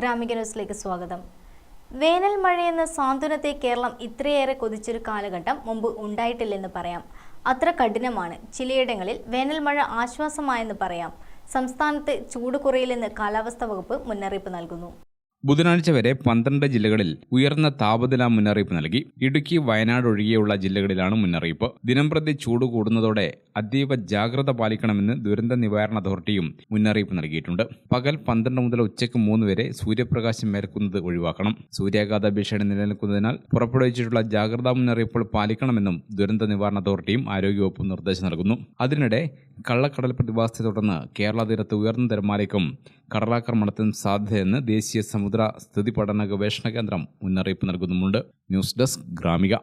ഗ്രാമിക ന്യൂസിലേക്ക് സ്വാഗതം. വേനൽ മഴയെന്ന സാന്ത്വനത്തെ കേരളം ഇത്രയേറെ കൊതിച്ചൊരു കാലഘട്ടം മുമ്പ് ഉണ്ടായിട്ടില്ലെന്ന് പറയാം. അത്ര കഠിനമാണ്. ചിലയിടങ്ങളിൽ വേനൽ മഴ ആശ്വാസമായെന്ന് പറയാം. സംസ്ഥാനത്ത് ചൂട് കുറയില്ലെന്ന് കാലാവസ്ഥാ വകുപ്പ് മുന്നറിയിപ്പ് നൽകുന്നു. ബുധനാഴ്ച വരെ പന്ത്രണ്ട് ജില്ലകളിൽ ഉയർന്ന താപനില മുന്നറിയിപ്പ് നൽകി. ഇടുക്കി വയനാട് ഒഴികെയുള്ള ജില്ലകളിലാണ് മുന്നറിയിപ്പ്. ദിനംപ്രതി ചൂട് കൂടുന്നതോടെ അതീവ ജാഗ്രത പാലിക്കണമെന്ന് ദുരന്ത നിവാരണ അതോറിറ്റിയും മുന്നറിയിപ്പ് നൽകിയിട്ടുണ്ട്. പകൽ പന്ത്രണ്ട് മുതൽ ഉച്ചയ്ക്ക് മൂന്ന് വരെ സൂര്യപ്രകാശം മേൽക്കുന്നത് ഒഴിവാക്കണം. സൂര്യാഘാത ഭീഷണി നിലനിൽക്കുന്നതിനാൽ പുറപ്പെടുവിച്ചിട്ടുള്ള ജാഗ്രതാ മുന്നറിയിപ്പുകൾ പാലിക്കണമെന്നും ദുരന്ത നിവാരണ അതോറിറ്റിയും ആരോഗ്യവകുപ്പും നിർദ്ദേശം നൽകുന്നു. അതിനിടെ കള്ളക്കടൽ പ്രതിഭാസത്തെ തുടർന്ന് കേരള തീരത്ത് ഉയർന്ന തിരമാലയ്ക്കും കടലാക്രമണത്തിനും സാധ്യതയെന്ന് ദേശീയ സമുദ്ര സ്ഥിതി പഠന ഗവേഷണ കേന്ദ്രം മുന്നറിയിപ്പ് നൽകുന്നുമുണ്ട്. News desk Gramika.